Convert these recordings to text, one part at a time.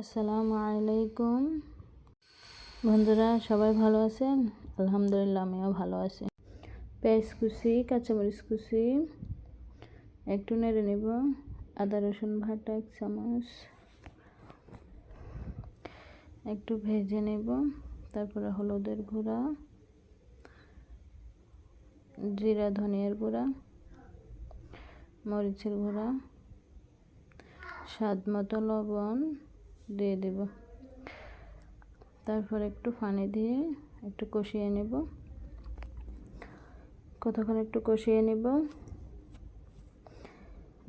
আসসালামু আলাইকুম। বন্ধুরা, সবাই ভালো আছেন? আলহামদুলিল্লাহ, আমিও ভালো আছি। পেঁয়াজ কুচি, কাঁচামরিচ কুচি, একটু নেড়ে নেব। আদা, রসুন ভাটা, এক চামচ। একটু ভেজে নেব। তারপরে হলুদের গুঁড়া, জিরা, ধনিয়ার গুঁড়া, মরিচের গুঁড়া, স্বাদ মতো লবণ দিয়ে দেব। তারপর একটু পানি দিয়ে একটু কষিয়ে নেব। কতক্ষণ একটু কষিয়ে নেব?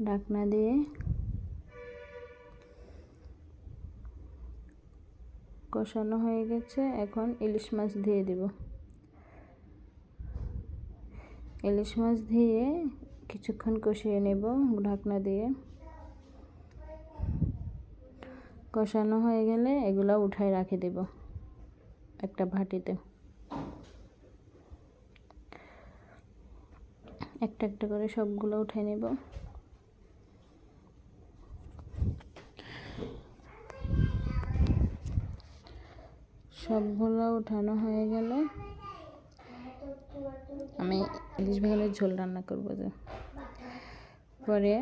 ঢাকনা দিয়ে কষানো হয়ে গেছে। এখন ইলিশ মাছ দিয়ে দেব। ইলিশ মাছ দিয়ে কিছুক্ষণ কষিয়ে নেব ঢাকনা দিয়ে। কষানো হয়ে গেলে এগুলো উঠায় রাখে দেব একটা ভাটিতে। একটা একটা করে সবগুলো উঠে নেব। সবগুলো উঠানো হয়ে গেলে আমি ইলিশ বেগুনের ঝোল রান্না করব যে। পরে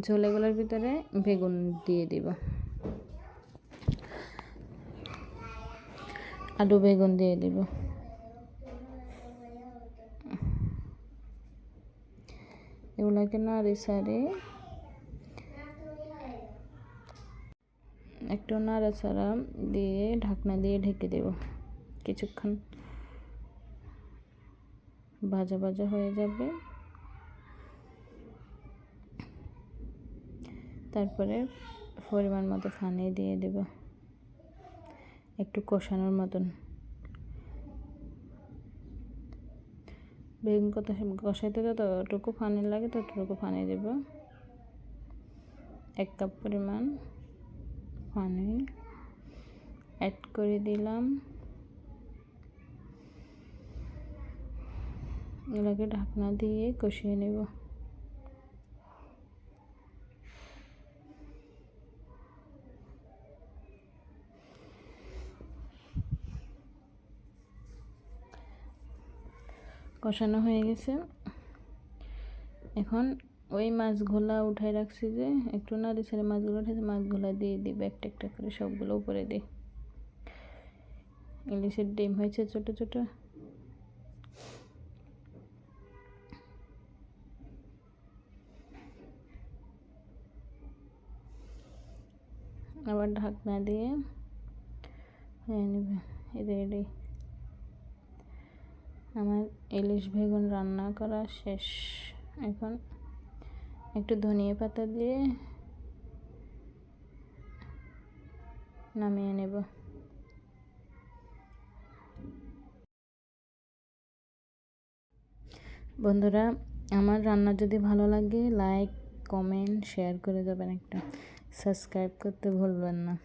ঝোলেগুলোর ভিতরে বেগুন দিয়ে দিব। আলু বেগুন দিয়ে দিব। এগুলোকে নাড়ি সারে একটু নাড়াচাড়া দিয়ে ঢাকনা দিয়ে ঢেকে দেব। কিছুক্ষণ ভাজা ভাজা হয়ে যাবে। তারপরে পরিমাণ মতো পানি দিয়ে দেব। একটু কষানোর মতন। বেগুন কত কষাইতে ততটুকু পানি লাগে ততটুকু পানি দেব। এক কাপ পরিমাণ পানি অ্যাড করে দিলাম। এগুলোকে ঢাকনা দিয়ে কষিয়ে নেব। কষানো হয়ে গেছে। এখন ওই মাছগুলা উঠাই রাখছি যে, একটু নাড়ি ছেড়ে মাছগুলো উঠেছে মাছগুলো দিয়ে দিবে একটা একটা করে সবগুলো উপরে দিই। ইলিশের ডিম হয়েছে ছোট ছোট। আবার ঢাকনা দিয়ে হয়ে নেবে রেডি আমার ইলিশ বেগুন রান্না করা শেষ। এখন একটু ধনিয়া পাতা দিয়ে নামিয়ে নেব। বন্ধুরা, আমার রান্না যদি ভালো লাগে লাইক কমেন্ট শেয়ার করে দেবেন একটা। সাবস্ক্রাইব করতে ভুলবেন না।